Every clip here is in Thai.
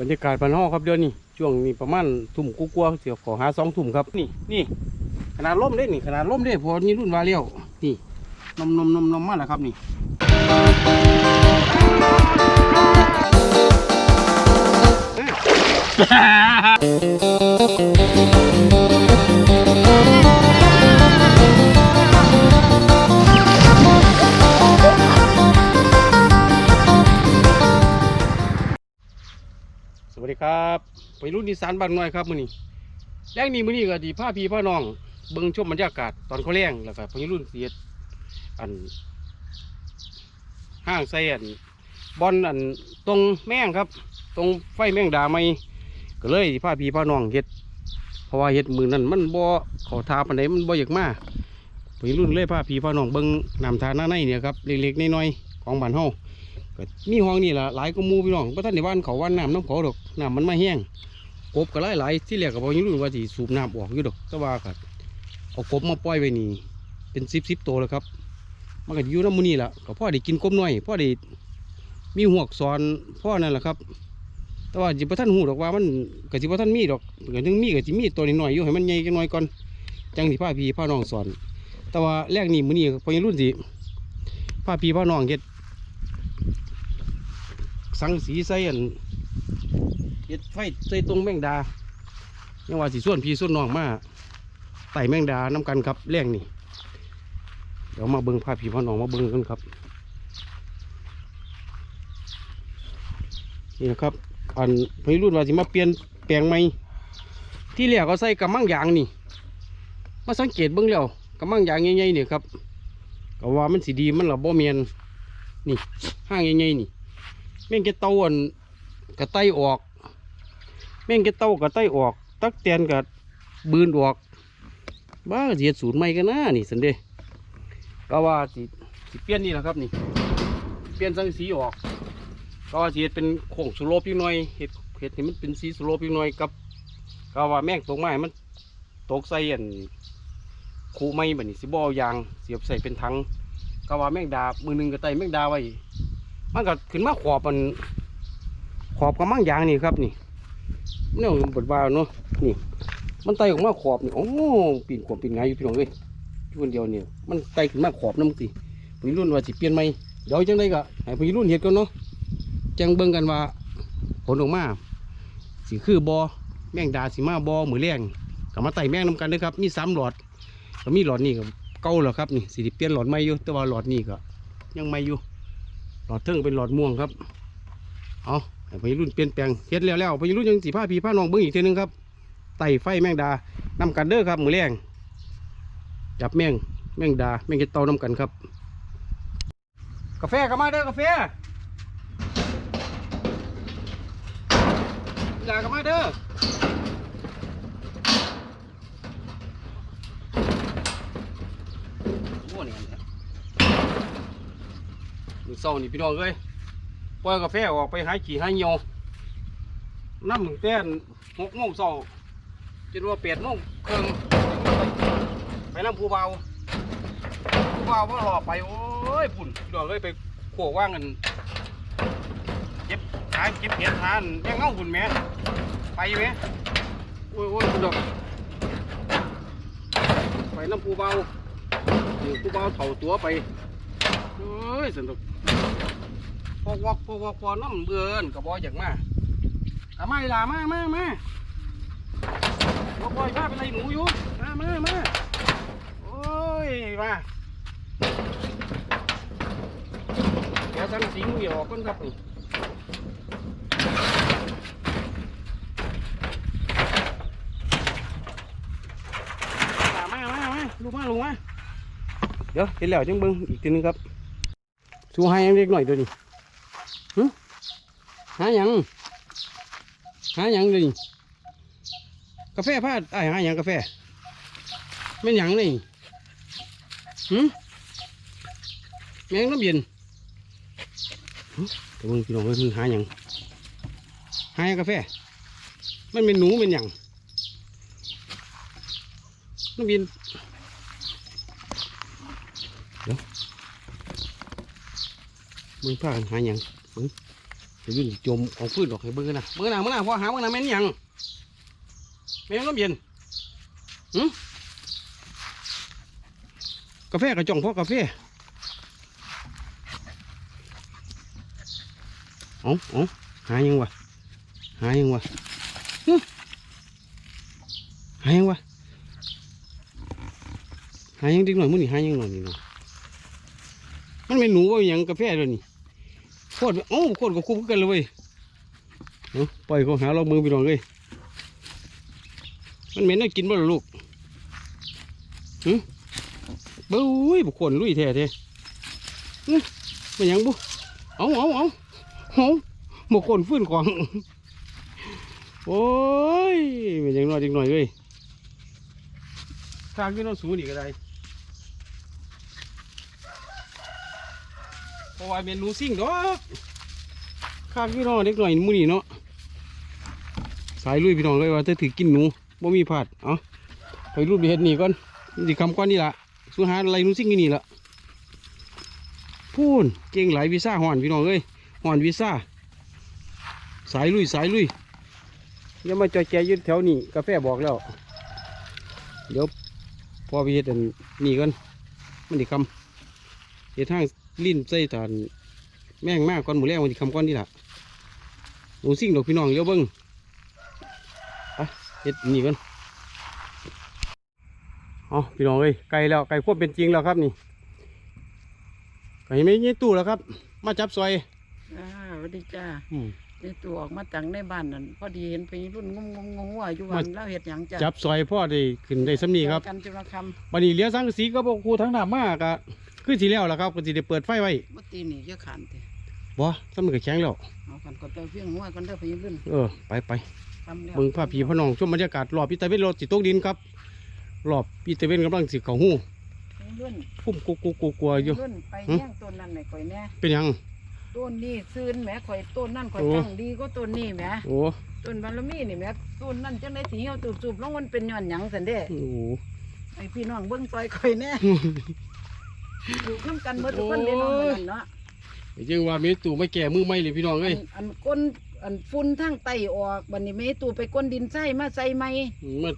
บรรยากาศบ้านนอกครับเดี๋ยวนี้ช่วงนี้ประมาณทุ่มกลัวเสียขอหาสองทุ่มครับนี่นี่ขนาดล่มได้นี่ขนาดล่มได้พอนี่รุ่นวาเลี้ยวนี่นมนมนมนมมาแล้วครับนี่ ดีครับไปรุ่นนิสานบางน้อยครับมื้อนี้แรงนี้มื้อนี้ก็ดีผ้าพี่ผ้าน้องเบิ่งชมบรรยากาศตอนเขาแรงแล้วก็ไปรุ่นเสียดอันห้างไซอันบอลอันตรงแม่งครับ ตรงไฟแม่งดาไม่ก็เลยผ้าพี่ผ้าน้องเฮ็ดเพราะว่าเฮ็ดมือนั้นมันบ่เขอทาปานใดมันบ่อยากมาไปรุ่นเลยผ้าพี่ผ้าน้องเบิ่งนำทาหน้าในเนี่ยครับเล็กๆน้อยๆของบ้านเฮา ก็มีห้องนี่ละหลายก็มูพี่น้องบ่ทันได้ว่านเขาว่านน้ำน้ำเขาดอกน้ำมันมาแห้งกบก็หลายๆที่แรกก็บ่รู้ว่าสิสูบน้ำออกอยู่ดอกแต่ว่าก็เอากบมาปล่อยไว้นี่เป็น10ๆตัวแล้วครับมันก็อยู่น้ำมูนี่แหละก็พ่อได้กินกบหน้อยพ่อได้มีหวกสอนพ่อนั่นแหละครับ แต่ว่าจิบท่านหูดอกว่ามันก็จิบท่านมีดอกก็ยังมีก็จิมีตัวน้อยอยู่ให้มันใหญ่จังน้อยก่อนจังที่พาพี่พาน้องสอน แต่ว่าแรกนี่มือนี้พอยังรุ่นสิพาพี่พาน้องเฮ็ด สังสีใส่อันเฮ็ดไฟใส่ตรงแมงดายังว่าสิส่วนพี่ส่วนน้องมาไต่แมงดาน้กันครับแรงนี่เดี๋ยวมาเบิ้งภาพพี่พ่อน้องมาเบิ้งกันครับ นี่นะครับอันพี่รุ่นว่าสิมาเปลี่ยนแปลงใหม่ที่แรกเขาใส่กระมังยางนี่ มาสังเกตเบิ้งแล้วกระมังยางใหญ่ๆนี่ครับก็ว่ามันสีดีมันหละบ่เมียนนี่ห้างใหญ่ๆนี่ ม่งแกเต้าอันกระไตออกแม่งแกเต้ากระไตออก ตักแตนกับบืนออก บ้าเสียสูตรใหม่กันนะนี่สันเดก็ว่าสิสิเปลี่ยนนี่แหละครับนี่ เปลี่ยนสังสีออก ก็ว่าสิเฮ็ดเป็นโค้งสโลปอีกหน่อยเฮ็ดเฮ็ดให้มันเป็นสีสโลปอีกหน่อยกับ ก็ว่าแม่งตกไม้มันตกใส่อันคูไม้แบบนี้สิบ่อายางเสียบใส่เป็นถังก็ว่าแม่งดามือหนึ่งก็ไตแม่งดาไว้ มันก็ขึ้นมาขอบมันขอบกับมั่งยางนี่ครับนี่เนี่ยบดว่าเนาะนี่ มันไต่ออกมาขอบนี่โอ้ปีนขวบปีนไงอยู่พี่น้องเอ้ยอยู่คนเดียวเนี่ยมันไต่ขึ้นมาขอบน้ำสิพี่รุ่นว่าสิเปลี่ยนไหมเดี๋ยวจังได้ก็ให้พี่รุ่นเห็ดก่อนเนาะจังเบิ่งกันว่า ผลออกมาสิคือบอแมงดาสิมาบอมือแรงกับมาไต่แมงนำกันเด้อครับมีสามหลอดก็มีหลอดนี่ก็เก่าแล้วครับนี่สิเปลี่ยนหลอดใหม่อยู่แต่ว่าหลอดนี่ก็ยังใหม่อยู่ ลอดเทิงเป็นหลอดม่วงครับ เอาให้พี่รุ่นเปลี่ยนแปลงเฮ็ดแล้วแล้วพี่รุ่นยังสีผ้าพี่ผ้านองเบิ่งอีกทีหนึงครับไต่ไฟแมงดานำกันเด้อครับมือแรงจับแมงแมงดาแมงเห็ดเตาน้ำกันครับ กาแฟก็มาเด้อกาแฟดาก็มาเด้อนี่อันเนี้ย มือเช้านี่พี่น้องเอ้ยปล่อยกาแฟออกไปหายขี่หาเหยียวน้ำหนึ่งแต้นหกโมงเช้าจนว่าแปดโมงครึ่องไปน้ำผู้เบาผู้เบาก็รอไปโอ้ยปุ่นดอกเลยไปขวว่างกันเจ็บขาเจ็บเขียนทานแม่งเงาหุ่นแม่ไปไหมโอ้ยโอ้ยดอกไปน้ำผู้เบานี่ผู้เบาเถ่าตัวไปเฮ้ยสนุก พอกวอกพอวอกพอน้ำเบื่อนกับบอยอย่างมาเอามาอีหลามามามาบอยมาเป็นไรหนูอยู่มามามาโอ้ยมาเดี๋ยวสังสีมือออกก่อนครับนี่มามามามาลูกมาลูกมาเดี๋ยวเห็นแล้วจังเบิ้งอีกทีนึงครับสู้ให้เล็กหน่อยเดี๋ยวนี้ หาหยังหาหยังเลยกาแฟพลาดไอ้หาหยังกาแฟแม่นหยังนี่หืมแมงน้ำเย็นแต่มึงพี่น้องเอ้ยมึงหาหยังหาหยังกาแฟ มันเป็นหนูเป็นหยังน้ำเย็นเดี๋ยวมึงพลากันหาหยังมึง ไปรุ่นจมของพืชดอกให้เบิ่งนะเบิ่งกันนะเบิ่งกันนะพ่อหาเบิ่งกันนะแม่นยังแม่นลมเย็นหึกาแฟกระจ่องพ่อกาแฟเอาเอาหายังวะหายังวะหายังวะหายังดิกหน่อยมื้อนี่หายังหน่อยนี่เนาะมันเป็นหนูว่าอหยังกาแฟเลยนี่ คตรเอ้าโคตรกับคุ้มกันเลยเว้ยเนาะปล่อยเขาหาเรามือไปลองเลยมันเหม็นน่ากินบ่ล่ะลูกหึเบ้ยบุคคลลุยแท้แท้มันยังบุเอาเอาเอาเอาบุคคลฟื้นของโอ้ยมันยังน้อยจังหน่อยเลยทางที่เราสูงนี่ก็ได้ เพ ราะว่าเป็นหนูซิ่งดอกข้าพี่น้องเด็กหน่อยมื้อนี้เนาะสายลุยพี่น้องเลยว่าจะถือกินหนูบ่มีพลาดเอาไปรูปเห็ดนี่ก่อนนี่คำก้อนนี่ละสูหาอะไรหนูซิ่งนี่ละพูนเก่งหลายวีซ่าห่อนพี่น้องเอ้ยห่อนวีซ่าสายลุยสายลุยย่ามาจอยแจอยืดแถวนี้กาแฟบอกแล้ว เดี๋ยวพอไปเห็ดนี่ก่อนมันดีคำเห็ดทาง ลิ้นใส่ฐานแม่งมากก่อนหมูแรงวันที่คำก้อนนี่แหละหนูซิ่งดอกพี่น้องเลี้ยวเบิ้งไปเฮ็ดนี่กันเอาพี่น้องเอ้ยไก่แล้วไก่ควบเป็นจริงแล้วครับนี่ไก่ไม่ยี่ตู้แล้วครับ มาจับซอยจ้าสวัสดีจ้าอืมนี่ตัวออกมาจากในบ้านนั่นพอดีเห็นไปรุ่นงงงงงว่าอยู่วันแล้วเห็ดหยังจ้าจับซอยพ่อได้ขึ้นได้สำนีครับกันจุลควันนี้เลี้ยสังกะสีก็บอกครูทั้งหน้ามากอะ คือสีแล้วล่ะครับก็สิได้เปิดไฟไว้ำเมื่อตีนี่เยอะขานเถอะบ่สำนึกแข็งแล้ว เอากันกดเตาเฟี้ยงหัวกันเด้อไปรุ่นเออ ไปไปทำแล้วเบิ่งภาพผีพน้องชมบรรยากาศรอบพิตาเวนรถสิตกดินครับรอบพิตาเวนกำลังสิเขาหูไปรุ่นพุ่มกุกกุกกุกกลัวอยู่ รุ่นไปหึแย่งต้นนั่นไหนข่อยแน่เป็นหยัง ต้นนี้ซื้นแหมข่อยต้นนั่นข่อยโอ้ ตั้งดีก็ต้นนี้แหมโอ้ต้นบารมีนี่แหมต้นนั่นจังไดสีเหี่ยวจูบๆแล้วมันเป็นย้อนหยังสันเด้โห ไอพี่น้องเบิ่งซอยข่อยแน่ อยู่น้ำกันเมื่อทุกคนได้น้องมันนั่นเนาะยังว่าเมตู่ไม่แก่มือไม่เลยพี่น้องเอ้ยอันอันก้นอันฝุ่นทั้งไตออกบัดนี้แม่ตู่ไปก้นดินใส่มาใส่ไหมมา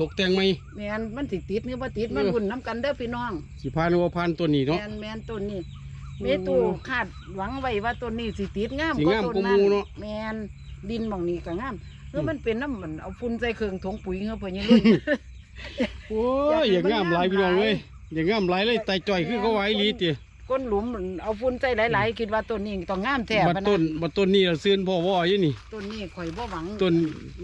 ตกแต่งไหม แม่นมันสิติดหรือบ่ติดมันเออวุ่นน้ำกันเด้อพี่น้อง สิพานว่าพานตัวนี้เนาะ แมนแมนต้นนี้แม่ตู่คาดหวังไว้ว่าต้นนี้สิติดงามสิงามต้นกว่านั้หนมู่เนาะแมนดินหม่องนี้ก็งามเออม มันเป็นน้ำมันเอาฝุ่นใส่เครื่องถงปุ๋ยเงาเพิ่นยังรุ่น โอ้ยอย่างงามหลายพี่น้องงามหลายเอ้ย อย่างงามหลายเลยไตจ่อยคือเขาไว้ลีติก้นหลุมมันเอาฝุ่นใส่หลายๆ คิดว่าต้นนี้ต้องงามแท้บัดปะะต้นบัดต้นนี้เราซื้อพ่อว่าอยู่นี่ ต้นนี้ข่อยบ่หวังต้น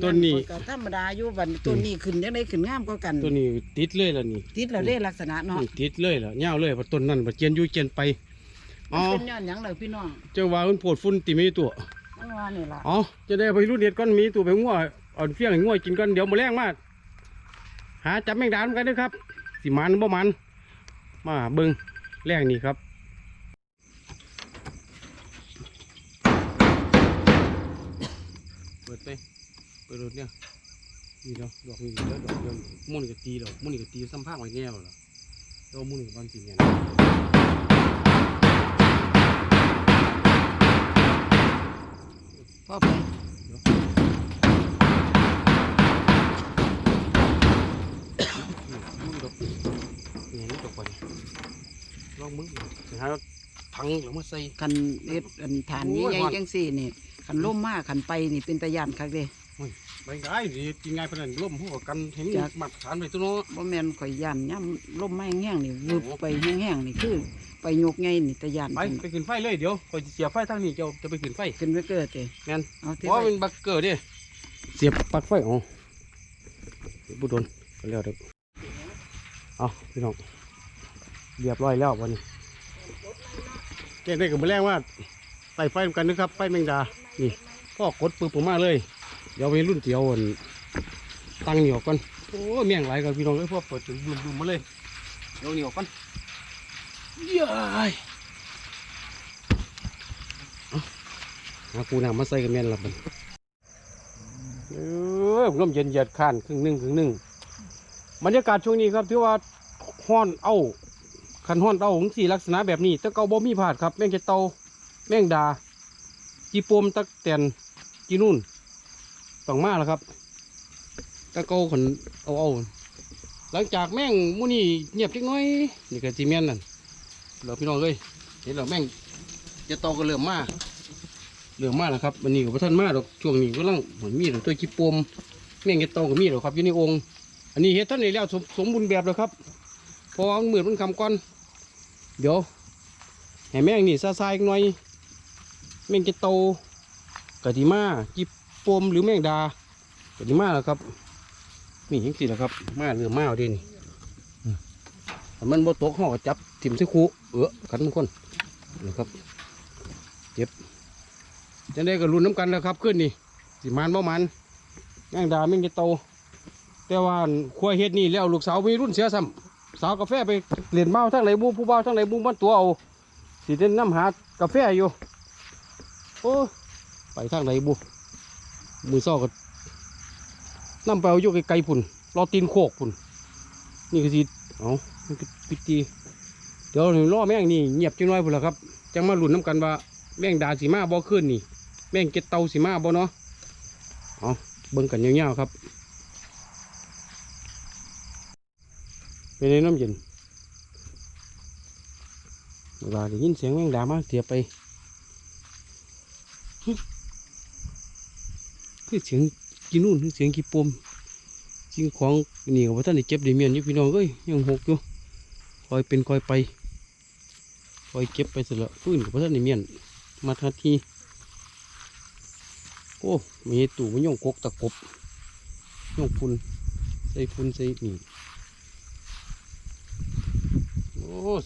ต้นนี้ข้อยก็ธรรมดาอยู่บัดต้นนี้ขึ้นจังได๋ขึ้นงามกว่ากัน ต้นนี้ติดเลยล่ะนี่ ติดแล้วเด้ลักษณะเนาะติดเลยล่ะยาวเลยบัดต้นนั้นบัดเจียนอยู่เจียนไปมัอ๋นอเป็นย้อนหยังเลยพี่น้องเจ้าว่ามันโผดฝุ่นติมีตัวมันว่านี่ล่ะอ๋อจะได้ไปรุ่นเด็ดก้อนมีตัวไปงัวอ่อนเฟี้ยงให้งัวกินก้อนเดี๋ยวมาแรงมากหาจับแมงดาเหมือนกันเด้วยครับ สิมันบ่มัน มาเบิ้งแรงนี่ครับเปิดไปเปิดรถเนี่ยนี่เนาะดอกนี่เด้อดอกเดียวมุ่นก็ตีดอกมุ่นก็ตีซ้ำภาคไว้แน่แล้วล่ะแล้วมุ่นก็บางสิ่งเนี่ยนะพ่อไปมุ่นดอกเนี่ยนี่ดอกก่อน ลองมึงเดี๋ยวหาถังหรือมาใส่ คันเอ็ดอันฐานโอ้ย ใหญ่ฮอดๆจังซี่นี่คันล่มมากคันไปนี่เป็นตะยานคักเด้ไปได้สิกินไงายพนันร่มหัวกันเห็นจักมัดฐานไปตัวเนาะ บ่แม่นข่อยย่านย่ำล่มไม้แห้งๆนี่วึบโอ้ไปแห้งๆนี่คือ ไปยกไงนี่ตะยานไปไปขึ้นไฟเลยเดี๋ยวคอยสิเสียบไฟทางนี้เจ้าจะไปขึ้นไฟขึ้นไปเกิดเด้งั้นเอาเพที่ราะไว้เป็นบักเกอร์ดิเสียบปลั๊กไฟอ๋อบุดนก็แล้วเด้อเอาพี่น้อง เรียบร้อยแล้ววันนี้แกงได้กับแมลงว่าใส่ไฟนกันนะครับไฟแมงดา นี่พ่อกดปืนผมมาเลย เดี๋ยวไปรุ่นเตียวอันตั้งเหนียวก่อนโอ้เมี่ยงไหลกันพี่น้องเลยพ่อเปิดถึงบุ่มๆมาเลยเดี๋ยวเหนียวก่อนเย้ยเอาหาปูน้ำมาใส่กันแม่นละมันเออลมเย็นเยียดข้านครึ่งหนึ่งครึ่งหนึ่งบรรยากาศช่วงนี้ครับที่ว่าห้อนเอา คันห้อนเอาของสีลักษณะแบบนี้ต่เกาบ่มีผาดครับ แมงจะเตาแมงดาจีปมตักแตนจีนู่นต้องมาแล้วครับตะเกาขนเอาเอาหลังจากแม่งมูนี่เงียบจักน้อยนี่ก็จีแม่นนั่นเราพี่น้องเลยเห็นเราแม่งจะโตก็เริ่มมาเริ่มมาแล้วครับวันนี้กับท่านมาดอกช่วงนี้ก็ลังเหมือนมีดอกตัวจีปมแม่งจะโตกับมีดหรอกครับอยู่ในองค์อันนี้เฮ็ดท่านในแล้วสมบูรณ์แบบแล้วครับพราะว่ามันเหมือนมันคำก่อน เดี๋ยวให้แม่งนี่ซาซายๆอีกหน่อย แมงเกโตกะทิมาจิบปมหรือแมงดากะทิมาแล้วครับ นี่ยังสิแล้วครับ มาเรือมาเอาเด่นถ้ามันบ่ตกห่อก็จับถิ่มใส่คูเออกันมันคนนะครับ เจ็บจะได้ก็รุนน้ำกันแล้วครับขึ้นนี่สิมันบ่มันแมงดาแมงเกโตแต่ว่าขั้วเฮ็ดนี่แล้วลูกสาวมีรุ่นเสียซ้ำ สาวกาแฟไปเรียนเบ้าทั้งไหลบูผู้เบ้าทั้งไหลบูมันตัวเอาสิเด่นน้ำหากาแฟอยู่โอ้ไปทางไหนบุมือซ้อกน้ำไปเอาอยู่ไกลๆพุ่นรอตีนโคกพุ่นนี่ก็สิเอาปิตีเดี๋ยวรอแม่งนี่เงียบจังน้อยพุ่นละครับจังมาหลุนน้ำกันว่าแม่งดาสีมาบ่ขึ้นนี่ แม่งเก็ดเตาสีมาบ่เนาะเอาเบิ่งกันยาวๆครับ เป็นในน้ำเย็นเวลาได้ยินเสียงแมงดามาเทียบไปคือเสียงกินนู่นคือเสียงกีปมสิ่งของนี่กับว่าท่านได้เก็บได้เมียนอยู่พี่น้องเอ้ยยังหกอยู่คอยเป็นคอยไปคอยเก็บไปเสร็จล้วฟื้นกับว่าท่านได้เมียนมาทันทีโอ้มีตู่มันย่องกกตะกบย่องฝุ่นใส่ฝุ่นใส่หนี่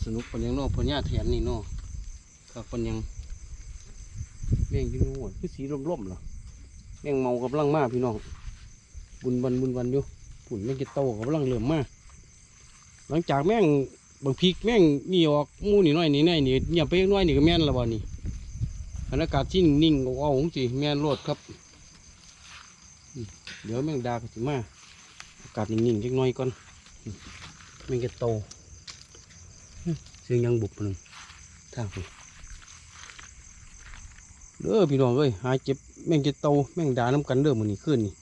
สนุกปันยังนอปัญญาแถนนี่นอครับปันยังแม่งยินโอ้ยคือสีร่มๆเหรอแมงเมากำลังมาพี่น้องบุญวันบุญวันอยู่ปุ่นแมงกิโตกำลังเริ่อมมาหลังจากแมงบางพริกแมงนี่ออกมูนี่น้อยนี่น้อยนี่เงียไปน้อยนี่ก็แม่นละบ่นี่บรรยากาศที่นิ่งๆเอาของสิแม่นโลดครับ เดี๋ยวแมงดาก็สิมาอากาศนิ่งๆจักน่อยก่อนอืมแมงกิโต สียงยังบุบหนึ่งทางไปเด้อพี่น้องเอ้ยหายเจ็บแม่งเจ็บเตาแม่งดาน้ำกันเด้อมือนี้ขึ้นนี่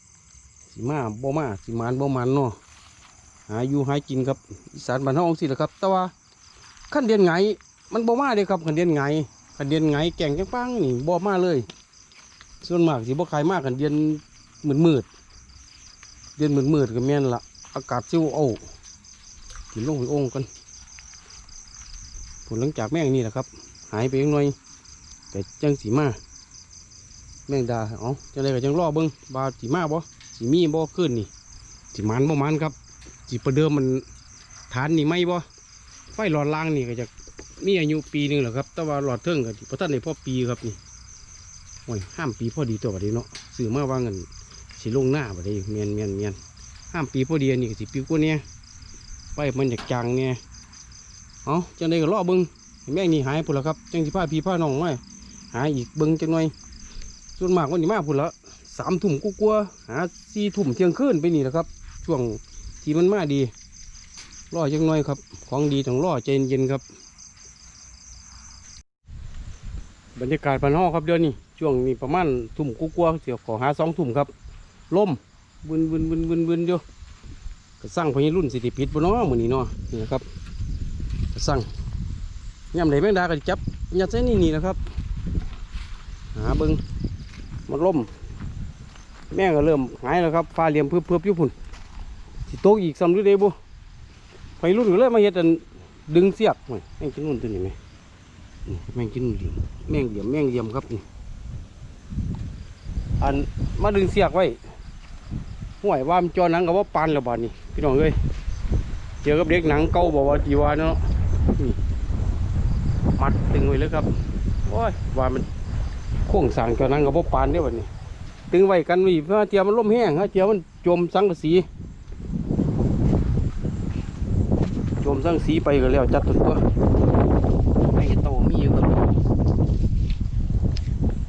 สิมาบ่มาสิมานบ่มันเนาะหาอยู่หายกินครับอีสานบ้านเฮาจังซี่แหละครับ แต่ว่าขั้นเดียนไงมันบ่มาเด้ครับขั้นเดียนไงขั้นเดียนไงแก่งจังปังนี่บ่มาเลย ส่วนมากสิบ่ขายมากขั้นเดียนมืดเดียนมืดๆก็แม่นละอากาศซิวเอากินลงไปองกัน ผลหลังจากแม่งนี่แหละครับ หายไปจังหน่อยแต่จังสีมา แมงดาอ๋อจังไรก็จังรอเบิ้งบาสีมาบ่สีมีบ่ขึ้นนี่สีมันบ่มันครับสีประเดิมมันฐานนี่ไหมบ่ไฟหลอดล่างนี่ก็จะมีอายุปีหนึ่งแหละครับ แต่ว่าหลอดเทิงก็พอท่านในพ่อปีครับนี่โอ้ยห้ามปีพอดีตัวบัดนี้เนาะซื้อมาว่าเงินสีลงหน้าบัดนี้เมียนเมียนเมียนห้ามปีพอดีอันนี่ก็สิปีกว่าเนี้ยไฟมันอยากจางเนี่ย เอ๋อจังไรก็รอเบิ้งแม่งนี่หายพุ่นละครับจังสิพาพี่พาน้องไว้หายอีกเบิ้งจังหน่อยส่วนมากวันนี้มาพุ่นละสามทุ่มกูกลัวหาสี่ทุ่มเที่ยงคืนไปนี่แหละครับ ช่วงที่มันมาดีรอจังน้อยครับ ของดีต้องรอใจเย็นครับ บรรยากาศพันห้อครับเดือนนี้ช่วงนี้ประมาณทุ่มกูกลัวเสียขอหาสองทุ่มครับลมบึนบึนบึนบึนบึนอยู่ก็สร้างพญรุ่นสิติพิษบนน้อมือนี้เนาะนี่นะครับ สร้างย่ำไหนแมงดาก็จับยัดใส่นี่นี่นะครับ หาเบิงมันล่ม แม่ก็เริ่มหายแล้วครับฟ้าเหลี่ยมเพื่อเพื่อยู่พุ่นสิโตกอีกซ้ำหรือเดบุไปรุ่นก็เลยมาเฮ็ดอันดึงเสียกโอ้ยแม่งกินนู่นตัวนี้ไหมนี่แม่งกินนู่นเหลี่ยมแม่งเหลี่ยมแม่งเหลี่ยมครับนี่อันมาดึงเสียกไว้ห่วยว่ามันจอหนังกับว่าปานแล้วบาดนี่พี่น้องเอ้ยเจอกับเด็กหนังเก่าบอกว่าจีวาเนาะ นี่มัดตึงไว้เลยครับโอ้ยว่ามันโค้งสั่งจอนั้นกับพวกปานเด้อวันนี้ ตึงไว้กันไว้เพื่อเจียวมันล่มแห้งฮะเจียวมันจมสังกะสีจมสังกะสีไปก็แล้วจัดตัวตัวไม่เห็นโตมีอยู่ครับ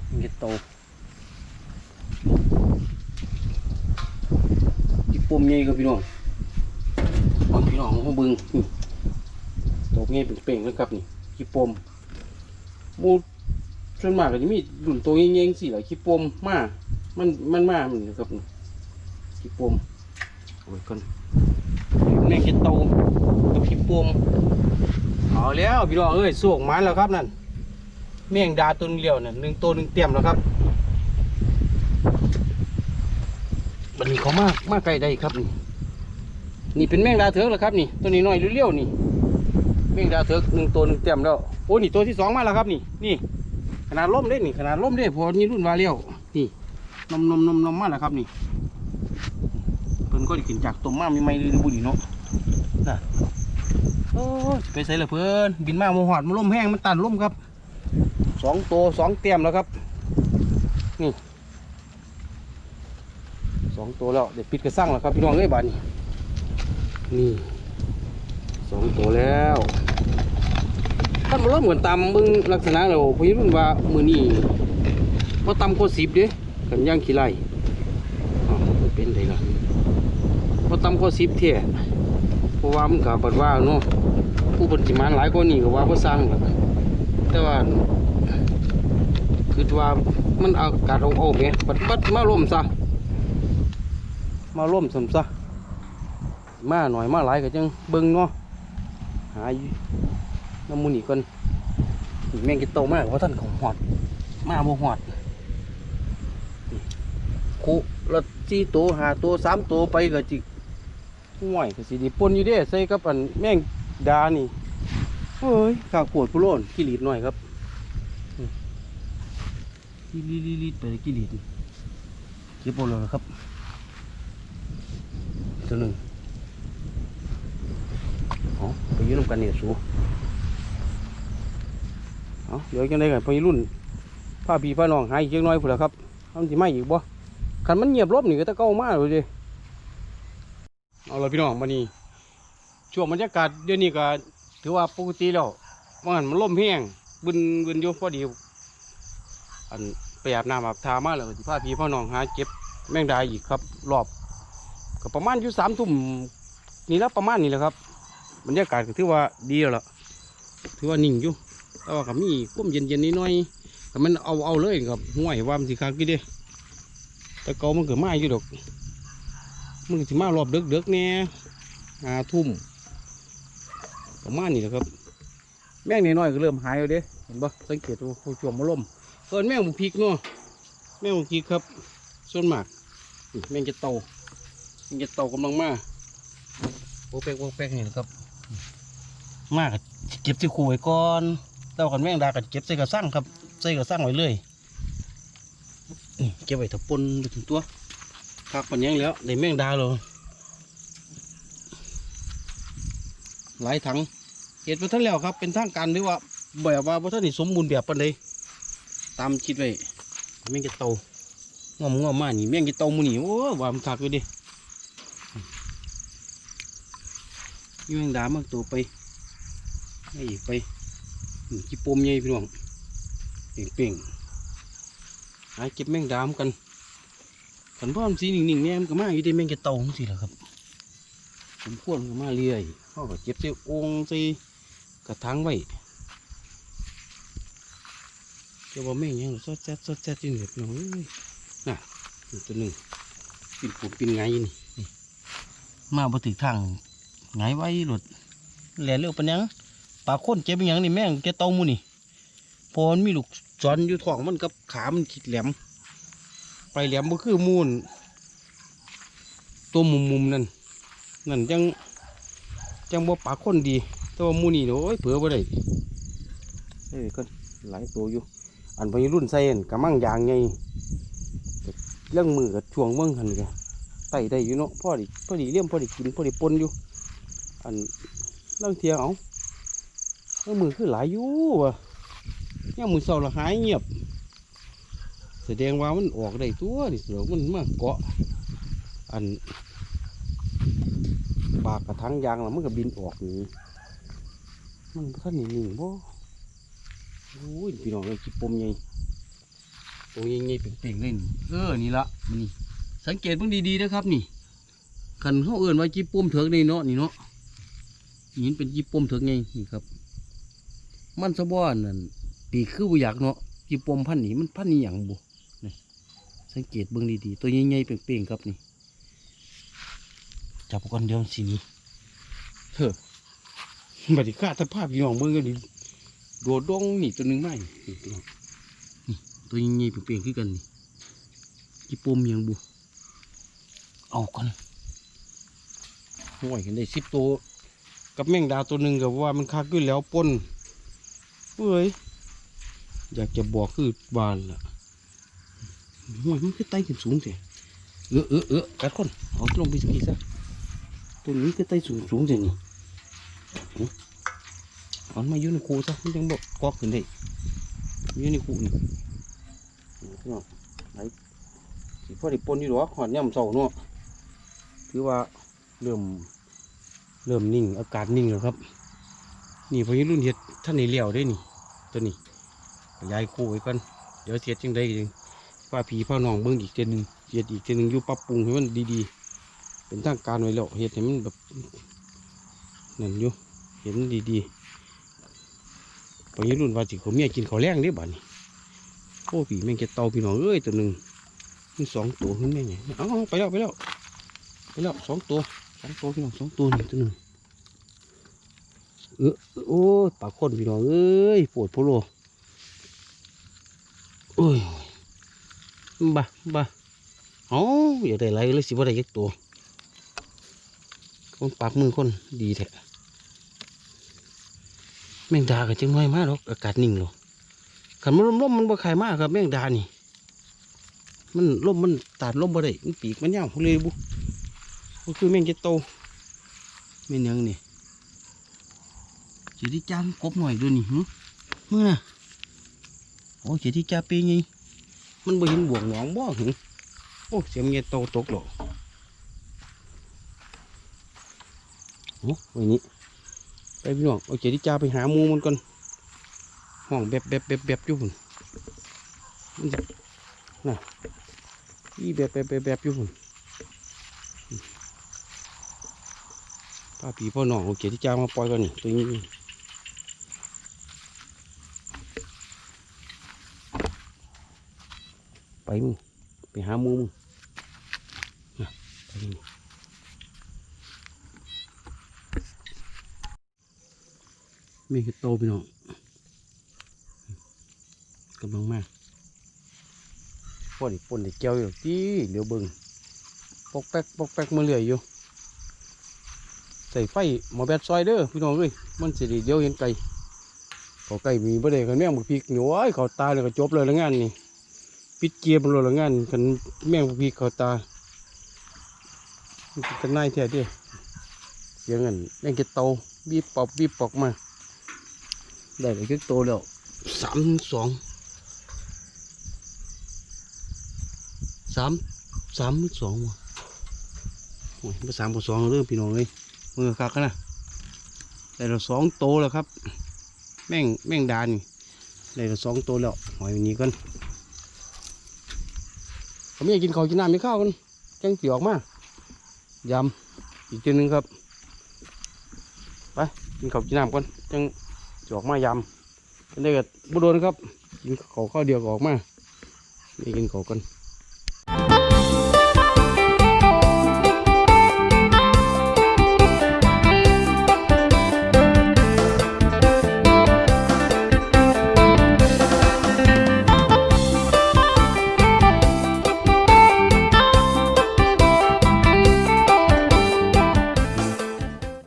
ไม่เห็นโตจีปุ่มใหญ่ครับพี่น้องเอาพี่น้องมาเบึง นี่โตใหญ่เป็นเป่งๆแล้วครับนี่จีปุ่มมูส่วนมากก็จะมีรุ่นตัวเงี้ยงๆสิแหละขี้ปมมามันมันมาเหมือนกันครับขี้ปมเอาไว้ก่อนแม่งเก็ดโตกับขี้ปมเอาแล้วพี่น้องเอ้ยสวกมันแล้วครับนั่นแม่งดาตัวเดียวน่ะหนึ่งตัวหนึ่งเตรียมแล้วครับบันนี้เขามากมากไกลได้ครับนี่นี่เป็นแมงดาเถือกแล้วครับนี่ตัวนี้น้อยเลี้ยวๆนี่ แมงดาวเถือกหนึ่งตัวหนึ่งเตรียมแล้วโอ้นี่ตัวที่สองมาแล้วครับนี่นี่ ขนาดล่มได้นี่ขนาดล่มได้พอนี่รุ่นวาเลียวนี่นมนมนมนมมาแล้วครับนี่เพิ่นก็ได้กินจากต้มมาไม่ไม่เลยบุญเนาะน่ะโอ้ยไปใส่ละเพิ่นบินมาโมหอดมาล่มแห้งมันตันล่มครับสองตัวสองเตรียมแล้วครับ นี่สองตัวแล้วเดี๋ยวปิดกระสั่งแล้วครับพี่น้องเอ้ยบานนี้นี่ สองตัวแล้วท่านมาเริ่มเหมือนตามเบิ่งลักษณะแล้วพี่รุ่นว่ามือนี้ว่าตำโคสิบเด้กันย่างขี้ไล่อ้าวมันเป็นไดล่ะว่าตำโคสิบเท่เพราะว่ามันกับบัดว่าเนาะผู้ปฏิมานหลายกว่านี้ก็ว่าก็สร้างล่ะแต่ว่าคือว่ามันอากาศเอาเอาแหมปัดปัดมาร่มซะมาร่มสมซะมาหน่อยมาหลายก็จังเบิ่งเนาะ หาอยู่น้ำมูนี่ก่อนนี่แมงกิโตมากเพราะท่านของหอด มาบ่หอดคุละสี่ตัวหาตัวสามตัวไปก็จิห่วยก็สิดีปนอยู่เด้ใส่กับอันแมงดานี่เฮ้ยข้าวขวดผู้โลนกิริดหน่อยครับนี่ลิลิลิดไปกิริดเก็บหมดเลยครับตัวหนึ่ง อไปยืนนำกันเนี่ยสูเอาเดี๋ยวจังได้กันไปรุ่นพาพี่พาน้องหายอีกจักน้อยพุ่นละครับทำสิมาอีกบ่คันมันเงียบรบนี่ก็ตะเก้ามากเลยเดิเอาละพี่น้องมานี่ช่วงบรรยากาศเดี๋ยวนี้ก็ถือว่าปกติแล้วว่างั้นมันลมแห้งบึนบึนอยู่พอดีอันไปอาบน้ำอาบทามาแล้วก็สิพาพี่พาน้องหาเก็บแมงดาอีกครับ รอบก็ประมาณอยู่สามทุ่มนี่และประมาณนี้แหละครับ บรรยากาศก็ถือว่าดีแล้วล่ะถือว่านิ่งอยู่แต่ว่าก็มีกุ้มเย็นๆนิดหน่อยแต่มันเอาเอาเลยกับห่วยว่ามันสิคักกี่เด้แต่เกามันเกิดมาอยู่ดอกมันก็สิมารอบเดึกๆเนี่ยหาทุ่มประมาณนี้แหละครับ แม่งน้อยๆก็เริ่มหายแล้วเด้เห็นปะสังเกตว่าเขาช่วงมาล่มเอินแม่งบุพริกเนาะแม่งบุพริกครับ ส่วนมากแม่งจะโตแม่งจะโตกำลังมาโอเปกโอเปกนี่แหละครับ มากเก็บที่คูไว้ก่อนเต้ากันแมงดากันเก็บใส่กระสังครับใส่กระสังไว้เลยนี่เก็บไว้ถ้าปนไปถึงตัวคักปันยังแล้วได้แมงดาเลยหลายถังเห็ดไปท่านแล้วครับ เป็นทางการหรือว่าแบบว่าพระท่านนี่สมบูรณ์แบบปันใดตามคิดไว้แมงจะโตงอมงอมมานี่แมงจะโตมูนี่โอ้ว่ามันคักเลยดิแมงดามากตัวไป ให้อีกไปจิปมใหญ่พี่น้องเป่งเป่งๆหาเก็บแมงดามกันขันพ่อมสีนิ่งๆเนี่ยมันก็มาอยู่ได้แมงกระเตาของสิแหละครับสมควรก็มาเรื่อยเขาก็เก็บใส่องค์ใส่กระถางไว้เจ้าบ่แม่งยังซอดแซดซอดแซดอยู่เนี่ยพี่น้องเอ้ยน่ะนี่ตัวหนึ่งปินปุ่มปินไงนี่นี่มาบ่ถึงทางไงไว้หลุดแหล่เลือกปัญญัง ปลาข้นเจ็บอหยังนี่แม่งแกเต้ามูนี่พอมันมีลูกจอนอยู่ท้องมันกับขามันขีดแหลม ไปแหลมก็คือมูนตัวมุมมุมๆนั่นนั่นจังจังบ่ปลาข้นดี แต่ว่ามูนี่โอ้ยเผื่อบ่ได้เอ้ยก็หลายตัวอยู่ อันพอรุ่นใส่อันกะมังยางไงเรื่องมือกับช่วงเมืองหันกะไต่ได้อยู่เนาะพอดีพอดีเลี่ยมพอดีกินพอดีปนอยู่ อันเรื่องเทียเอา มืองมือคือหลายอยู่วะเนี่ยมือเศร้าละหายเงียบ แสดงว่ามันออกได้ตัวนี่เสือมันมาเกาะ อันปากกระทังยางแล้วมันก็บินออกนี่มันท่านนิ่งบ่โอ้ยพี่น้องเลยจิปมใหญ่ตัวใหญ่ๆเป่งๆเลยนี่เออนี่ละมันนี่สังเกตเพิ่งดีๆนะครับ นี่คันเขาเอื่นว่าจิปมเถิกในเนาะนี่เนาะหินเป็นยี่ปมเถึงไงนี่ครับ มันสะบ้อนนั่นปีกคือบุอยากเนาะจีปมพันนี้มันพันนี้อย่างบุนี่สังเกตเบิ่งดีๆตัวใหญ่ๆเป่งๆครับนี่จับก่อนเดี๋ยวสินี้เฮ้อบัดนี้ข้าตะภาพพี่น้องเบิ่งกันดิโดดดงนี่ตัวหนึงไม่นี่พี่น้องนี่ตัวใหญ่ๆเป่งๆคือกันนี่จีปมหยังบุเอาก่อนห่วยกันได้สิบตัวกับแมงดาตัวหนึ่งกับว่ามันคักด้วยแล้วปน เฮ้ยอยากจะบอกคือบานล่ะโอ้ยมันคือไต่ขึ้นสูงสิเออเออเออกัดคนเอาลงไปสักทีซะตัวนี้คือไต่สูงสูงสินี่เอาเอมาอยู่ในคูซะมันยังบอกกอกขึ้นได้อยู่ในคูนี่พี่น้องไหนสิพอได้ปนอยู่หรอหอดย่ำเสาเนาะถือว่าเริ่มเริ่มนิ่งอากาศนิ่งแล้วครับ นี่พอยี่รุ่นเฮ็ดท่านในเลี้ยวได้นี่ ตัวนี้ยายคู่ไว้ก่อนเดี๋ยวเทียดจังได้จังว่าผีพ่อน้องเบิ่งอีกเจนหนึ่งเทียดอีกเจนหนึ่งอยู่ปรับปรุงให้มันดีๆ เป็นทางการไว้แล้วเฮ็ดให้มันแบบนั่นอยู่เห็นดีๆพอนี้รุ่นว่าสิเขาเมียกินข้าแรงเด้บัดนี้โอ้ผีแม่งจะเตาพี่น้องเอ้ยตัวหนึ่งมีสองตัวขึ้นแม่งไงเอาเอาไปแล้วไปแล้วไปแล้วสองตัวสองตัวพี่น้องสองตัวหนี่งตัวหนึ่ง ออโอ้ยปากคนพี่น้องเอ้ยปวดโพโลโอ้ยบ้าบ้าอ๋ออยากได้ไรเลยสิบ่ได้ยักตัวคนปากมือคนดีแท้แมงดาก็จังน้อยมากหรอกอากาศนิ่งหรอกขันมันลมๆมันบ่ขายมากครับแมงดานี่ มันลมมันตัดลมบ่ได้มันปีกมันยาวเลยบุก็คือแมงจ็ดโตแม่นหยังนี่สิได้จ้างกบหน่อยด้วยนี่หึมื่อน่ะโอ้เจที่จ่าปีไงมัน บ่เห็นบวงหนองบ่หึโอ้เสียมเงี้ยโตตกหรอโอ้ไว้นี่ไปพี่น้องเอาเจที่จ่าไปหามูมันก่อนห้องแบบแบบแบบแบบอยู่พุ่นมันจะน่ะอีแบบแบบแบบแบบอยู่พุ่นป้าผีพ่อหน้องเอาเจที่จ่ามาปล่อยก่อนนี่ตัวนี้ ไป มึงไปหามูมึงน่ะไปนี่ไม่คือโตพี่น้องกำลังมากป่นป่นได้เจียวอยู่ที่เหลียวเบิงปอกแป๊กปอกแป๊กมาเรื่อยอยู่ใส่ไฟหมอแบดซอยเด้อพี่น้องเอ้ยมันสิด้เดียวเห็นไก่เขาไก่มีบ่ได้กันแม่งบุพริกหนูไอ้ยเขาตายเลยก็จบเลยละงานนี่ ปิดเกียร์บนรถละงานกันแม่งพีเขาตามันกันนายแท้ดิเสียงเงินแม่งจะโตบีบปอบบีบปอกมา ได้ไปก็โตแล้วสามสองสามสามสองวะโอ้ยมาสามกับสองเริ่มพี่น้องเลยมือคักนะได้เราสองโตแล้วครับ แม่งแม่งดานได้เราสองโตแล้วหอยวันนี้กัน ผมอยากกินข้าวกินน้ำมีข้าวกันจังสีออกมายำอีกทีหนึงครับไปกินข้าวกินน้ำก่อนจังสิออกมายำจังได้กับบุโดนครับกินข้าวข้าวเดียวออกมานี่กินข้าวกัน